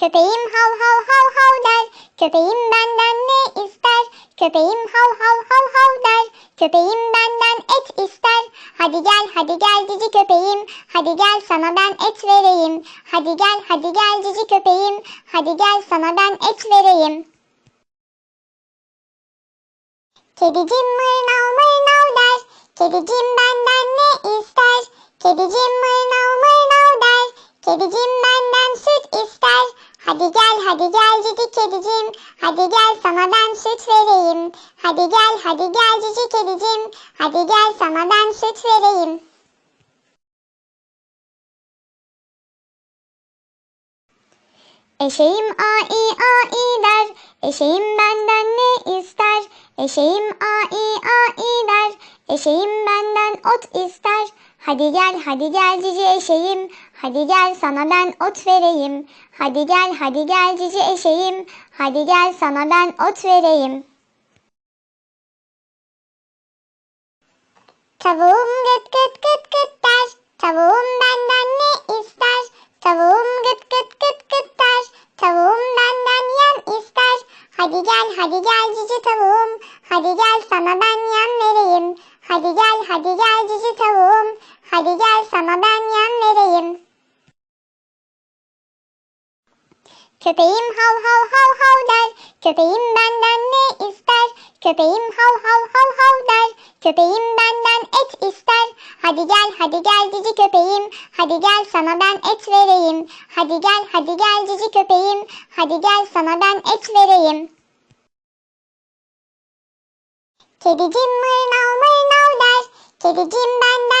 Köpeğim hav hav hav hav der. Köpeğim benden ne ister? Köpeğim hav hav hav hav der. Köpeğim benden et ister. Hadi gel hadi gel cici köpeğim. Hadi gel sana ben et vereyim. Hadi gel hadi gel cici köpeğim. Hadi gel sana ben et vereyim. Kedicim mırnav mırnav der. Kedicim benden ne ister? Kedicim mırnav. Kedicim benden süt ister. Hadi gel hadi gel cici kedicim. Hadi gel sana ben süt vereyim. Hadi gel hadi gel cici kedicim. Hadi gel sana ben süt vereyim. Eşeğim ai ai der. Eşeğim benden ne ister? Eşeğim ai ai der. Eşeğim benden ot ister. Hadi gel hadi gel cici eşeğim. Hadi gel sana ben ot vereyim. Hadi gel hadi gel cici eşeğim. Hadi gel sana ben ot vereyim. Tavuğum gıt gıt gıt gıt der. Tavuğum benden ne ister? Tavuğum gıt gıt gıt gıt der. Tavuğum benden yem ister. Hadi gel hadi gel cici tavuğum. Hadi gel sana ben yem vereyim. Hadi gel hadi gel cici tavuğum. Hadi gel sana ben yem vereyim. Köpeğim hav hav hav hav der. Köpeğim benden ne ister? Köpeğim hav hav hav hav der. Köpeğim benden et ister. Hadi gel hadi gel cici köpeğim. Hadi gel sana ben et vereyim. Hadi gel hadi gel cici köpeğim. Hadi gel sana ben et vereyim. Kedicim mırnav mırnav der. Kedicim benden?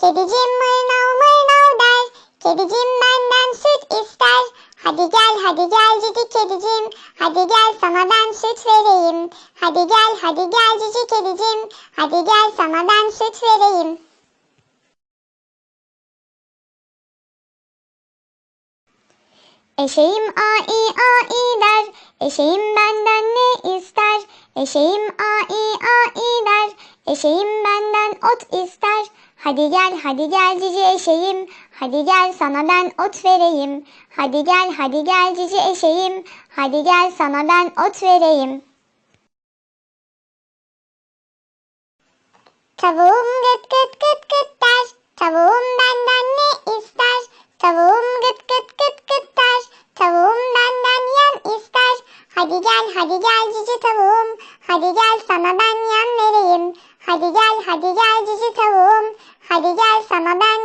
Kedicim mırnav mırnav der. Kedicim benden süt ister. Hadi gel hadi gel cici kedicim. Hadi gel sana ben süt vereyim. Hadi gel hadi gel cici kedicim. Hadi gel sana ben süt vereyim. Eşeğim ai ai der. Eşeğim benden ne ister? Eşeğim ai ai der. Eşeğim benden ot ister. Hadi gel hadi gel cici eşeğim. Hadi gel sana ben ot vereyim. Hadi gel hadi gel cici eşeğim. Hadi gel sana ben ot vereyim. Tavuğum gıt gıt gıt gıt der. Tavuğum benden ne ister? Tavuğum gıt gıt gıt gıt der. Tavuğum benden yem ister. Hadi gel hadi gel cici tavuğum. Hadi gel sana ben yem vereyim. Hadi gel hadi gel cici tavuğum. Hadi gel sana ben.